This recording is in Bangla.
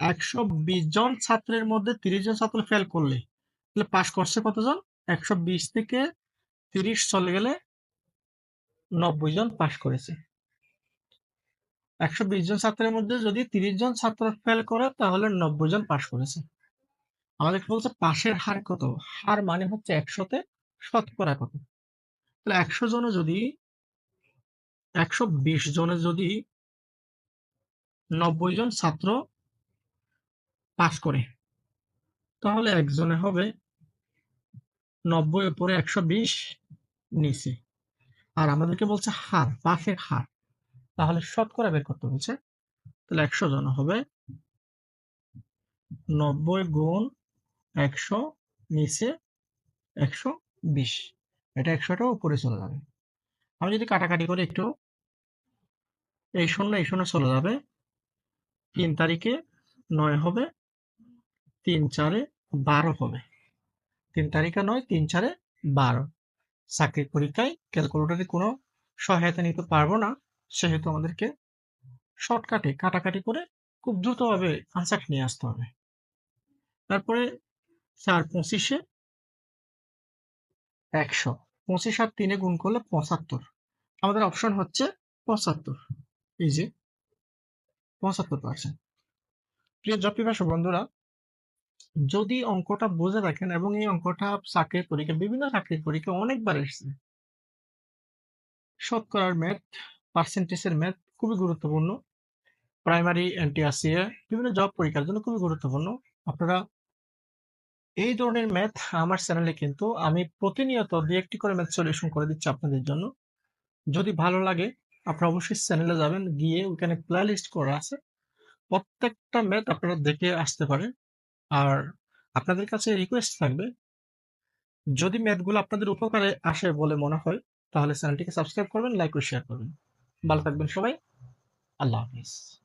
একশো বিশ জন ছাত্রের মধ্যে তিরিশ জন ছাত্র ফেল করলে, তাহলে পাশ করছে কতজন? একশো বিশ থেকে তিরিশ চলে গেলে নব্বই জন পাশ করেছে। একশো বিশ জন ছাত্রের মধ্যে যদি তিরিশ জন ছাত্র ফেল করে, তাহলে নব্বই জন পাশ করেছে। আমাদের বলছে পাশের হার কত? হার মানে হচ্ছে একশোতে শতকরা কত? তাহলে একশো জনে যদি, একশো বিশ জনে যদি নব্বই জন ছাত্র পাস করে। তাহলে একজনে হবে নব্বই উপরে একশো বিশ নিচে। আর আমাদেরকে বলছে হার, পাশের হার। তাহলে শতকরা বের করতে বলছে, তাহলে একশো জন হবে নব্বই গুণ একশো নিচে একশো বিশ। এটা একশোটা উপরে চলে যাবে। আমি যদি কাটাকাটি করে একটু, এই শূন্য এই শূন্য চলে যাবে। তিন তারিখে নয় হবে তিন চারে বারো হবে। তিন তারিখে নয়, তিন চারে বারো। চাকরির পরীক্ষায় ক্যালকুলেটরে কোনো সহায়তা নিতে পারব না, সেহেতু আমাদেরকে শর্টকাটে কাটাকাটি করে খুব দ্রুতভাবে আনসার নিয়ে আসতে হবে। তারপরে চার পঁচিশে একশো। পঁচিশ আর তিনে গুণ করলে পঁচাত্তর। আমাদের অপশন হচ্ছে পঁচাত্তর। এই যে, পঁচাত্তর পার্সেন্ট প্রিয় জব বন্ধুরা যদি অঙ্কটা বুঝে রাখেন এবং এই অঙ্কটা চাকরির পরীক্ষা, বিভিন্ন চাকরির পরীক্ষা অনেকবার এসেছে। শতকরার ম্যাথ পার্সেন্টেজের ম্যাথ খুবই গুরুত্বপূর্ণ। প্রাইমারি এনটিআরসিএ বিভিন্ন জব পরীক্ষার জন্য খুবই গুরুত্বপূর্ণ। আপনারা এই ধরনের ম্যাথ আমার চ্যানেলে কিন্তু আমি প্রতিনিয়ত দু একটি করে ম্যাথ সলিউশন করে দিচ্ছি আপনাদের জন্য। যদি ভালো লাগে, আপনারা অবশ্যই চ্যানেলে যাবেন, গিয়ে ওইখানে প্লে লিস্ট করা আছে। প্রত্যেকটা ম্যাথ আপনারা দেখে আসতে পারেন। আর আপনাদের কাছে রিকোয়েস্ট থাকবে, যদি ম্যাথগুলো আপনাদের উপকারে আসে বলে মনে হয়, তাহলে চ্যানেলটিকে সাবস্ক্রাইব করবেন লাইক ও শেয়ার করবেন। ভালো থাকবেন সবাই, আল্লাহ হাফিজ।